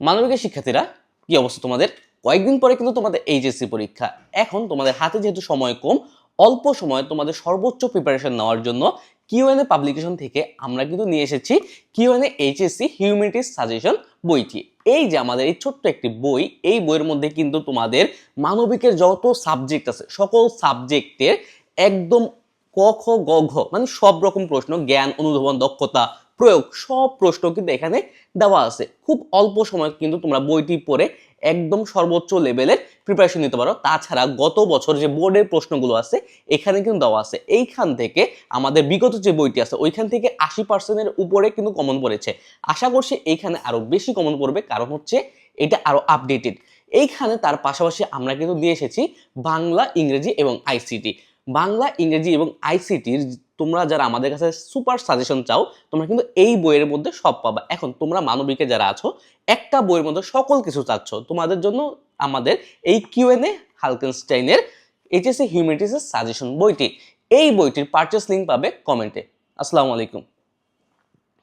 মানবিকের শিক্ষার্থীরা কি অবস্থা তোমাদের? কয়েকদিন পরে কিন্তু তোমাদের এইচএসসি পরীক্ষা। এখন তোমাদের হাতে যেহেতু সময় কম, অল্প সময়ে তোমাদের সর্বোচ্চ প্রিপারেশন নেওয়ার জন্য কিউএনএ পাবলিকেশন থেকে আমরা কিন্তু নিয়ে এসেছি কিউএনএ এইচএসসি হিউম্যানিটিস সাজেশন বইটি। এই যে আমাদের এই ছোট্ট একটি বই, এই বইয়ের মধ্যে কিন্তু তোমাদের মানবিকের যত সাবজেক্ট আছে, সকল সাবজেক্টের একদম ক, খ, গ, ঘ মানে সব রকম প্রশ্ন, জ্ঞান, অনুধাবন, দক্ষতা প্রয়োগ, সব প্রশ্ন কিন্তু এখানে দেওয়া আছে। খুব অল্প সময় কিন্তু তোমরা বইটি পড়ে একদম সর্বোচ্চ লেভেলের প্রিপারেশন নিতে পারো। তাছাড়া গত বছর যে বোর্ডের প্রশ্নগুলো আছে, এখানে কিন্তু দেওয়া আছে। এইখান থেকে আমাদের বিগত যে বইটি আছে, ওইখান থেকে আশি পার্সেন্টের উপরে কিন্তু কমন পড়েছে। আশা করছি এইখানে আরও বেশি কমন পড়বে, কারণ হচ্ছে এটা আরও আপডেটেড এইখানে তার পাশাপাশি আমরা কিন্তু দিয়ে এসেছি বাংলা, ইংরেজি এবং আইসিটি বাংলা, ইংরেজি এবং আইসিটির তোমরা যারা আমাদের কাছে সুপার সাজেশন চাও, তোমরা কিন্তু এই বইয়ের মধ্যে সব পাবা। এখন তোমরা মানবিকে যারা আছো, একটা বইয়ের মধ্যে সকল কিছু চাচ্ছ, তোমাদের জন্য আমাদের এই কিউএনএ হালকেনস্টাইনের এইচএসসি হিউম্যানিটিসের সাজেশন বইটি। এই বইটির পারচেস লিঙ্ক পাবে কমেন্টে আসসালামু আলাইকুম।